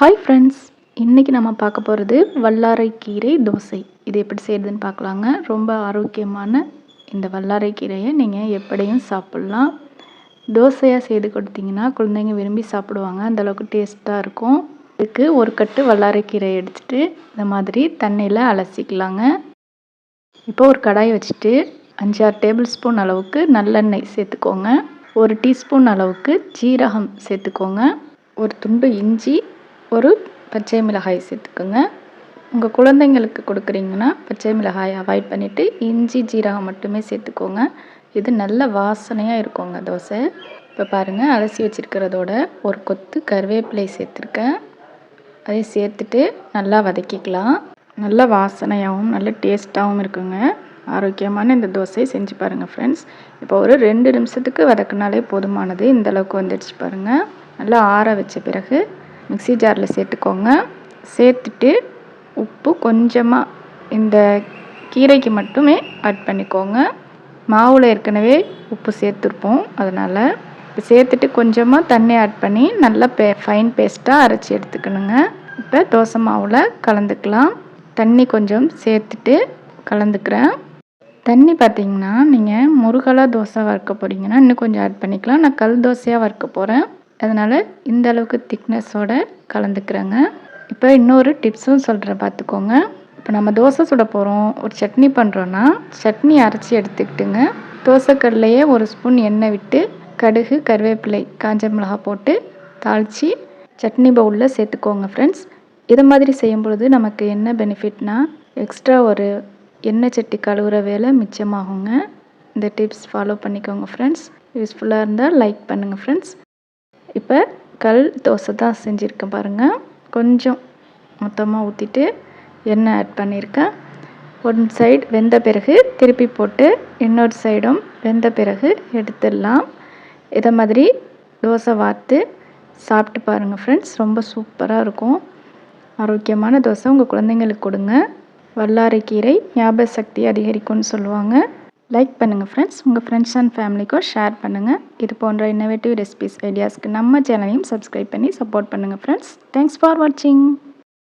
Hi friends இன்றைக்கி நம்ம பார்க்க போகிறது வல்லாரை கீரை தோசை. இது எப்படி செய்கிறதுன்னு பார்க்கலாங்க. ரொம்ப ஆரோக்கியமான இந்த வல்லாரை கீரையை நீங்கள் எப்படியும் சாப்பிட்லாம். தோசையாக செய்து கொடுத்தீங்கன்னா குழந்தைங்க விரும்பி சாப்பிடுவாங்க. அந்தளவுக்கு டேஸ்ட்டாக இருக்கும். இதுக்கு ஒரு கட்டு வல்லாரை கீரை எடுத்துகிட்டு இந்த மாதிரி தண்ணியில் அலசிக்கலாங்க. இப்போ ஒரு கடாய் வச்சுட்டு அஞ்சாறு டேபிள் ஸ்பூன் அளவுக்கு நல்லெண்ணெய் சேர்த்துக்கோங்க. ஒரு டீஸ்பூன் அளவுக்கு ஜீரகம் சேர்த்துக்கோங்க. ஒரு துண்டு இஞ்சி ஒரு பச்சை மிளகாய் சேர்த்துக்கோங்க. உங்கள் குழந்தைங்களுக்கு கொடுக்குறீங்கன்னா பச்சை மிளகாய் அவாய்ட் பண்ணிவிட்டு இஞ்சி ஜீரகம் மட்டுமே சேர்த்துக்கோங்க. இது நல்ல வாசனையாக இருக்குங்க தோசை. இப்போ பாருங்கள் அலசி வச்சுருக்கிறதோட ஒரு கொத்து கருவேப்பிலை சேர்த்துருக்கேன். அதை சேர்த்துட்டு நல்லா வதக்கிக்கலாம். நல்ல வாசனையாகவும் நல்ல டேஸ்ட்டாகவும் இருக்குங்க. ஆரோக்கியமான இந்த தோசையை செஞ்சு பாருங்கள் ஃப்ரெண்ட்ஸ் இப்போ ஒரு ரெண்டு நிமிஷத்துக்கு வதக்குனாலே போதுமானது. இந்தளவுக்கு வந்துடுச்சு பாருங்கள் நல்லா ஆற வச்ச பிறகு மிக்சி ஜாரில் சேர்த்துக்கோங்க. சேர்த்துட்டு உப்பு கொஞ்சமாக இந்த கீரைக்கு மட்டுமே ஆட் பண்ணிக்கோங்க. மாவில் ஏற்கனவே உப்பு சேர்த்துருப்போம். அதனால் இப்போ சேர்த்துட்டு கொஞ்சமாக தண்ணி ஆட் பண்ணி நல்லா பே ஃபைன் பேஸ்ட்டாக அரைச்சி எடுத்துக்கணுங்க. இப்போ தோசை மாவில் கலந்துக்கலாம். தண்ணி கொஞ்சம் சேர்த்துட்டு கலந்துக்கிறேன். தண்ணி பார்த்திங்கன்னா நீங்கள் முருகலாக தோசை வறுக்க போகிறீங்கன்னா இன்னும் கொஞ்சம் ஆட் பண்ணிக்கலாம். நான் கல் தோசையாக வறுக்க போகிறேன் அதனால் இந்த அளவுக்கு திக்னஸோடு கலந்துக்கிறேங்க. இப்போ இன்னொரு டிப்ஸும் சொல்கிறேன் பார்த்துக்கோங்க. இப்போ நம்ம தோசை சுட போகிறோம் ஒரு சட்னி பண்ணுறோன்னா சட்னி அரைச்சி எடுத்துக்கிட்டுங்க. தோசைக்கல்லையே ஒரு ஸ்பூன் எண்ணெய் விட்டு கடுகு கருவேப்பிலை காஞ்ச மிளகா போட்டு தாளித்து சட்னி பவுலில் சேர்த்துக்கோங்க ஃப்ரெண்ட்ஸ் இதை மாதிரி செய்யும் பொழுது நமக்கு என்ன பெனிஃபிட்னால் எக்ஸ்ட்ரா ஒரு எண்ணெய் சட்டி கழுவுற வேலை மிச்சமாகுங்க. இந்த டிப்ஸ் ஃபாலோ பண்ணிக்கோங்க ஃப்ரெண்ட்ஸ் யூஸ்ஃபுல்லாக இருந்தால் லைக் பண்ணுங்கள் ஃப்ரெண்ட்ஸ் இப்போ கல் தோசை தான் செஞ்சுருக்கேன் பாருங்கள் கொஞ்சம் மொத்தமாக ஊற்றிட்டு எண்ணெய் ஆட் பண்ணியிருக்கேன் ஒன் சைடு வெந்த பிறகு திருப்பி போட்டு இன்னொரு சைடும் வெந்த பிறகு எடுத்துடலாம். இதை மாதிரி தோசை வார்த்து சாப்பிட்டு பாருங்கள் ஃப்ரெண்ட்ஸ் ரொம்ப சூப்பராக இருக்கும். ஆரோக்கியமான தோசை உங்கள் குழந்தைங்களுக்கு கொடுங்க. வல்லாரைக்கீரை ஞாபக சக்தி அதிகரிக்கும்னு சொல்லுவாங்க. லைக் பண்ணுங்கள் ஃப்ரெண்ட்ஸ் உங்கள் ஃப்ரெண்ட்ஸ் அண்ட் ஃபேமிலிக்கும் ஷேர் பண்ணுங்கள் இது போன்ற இன்னோவேட்டிவ் ரெசிபிஸ் ஐடியாஸ்க்கு நம்ம சேனலையும் சப்ஸ்கிரைப் பண்ணி சப்போர்ட் பண்ணுங்கள் ஃப்ரெண்ட்ஸ் தேங்க்ஸ் ஃபார் வாட்சிங்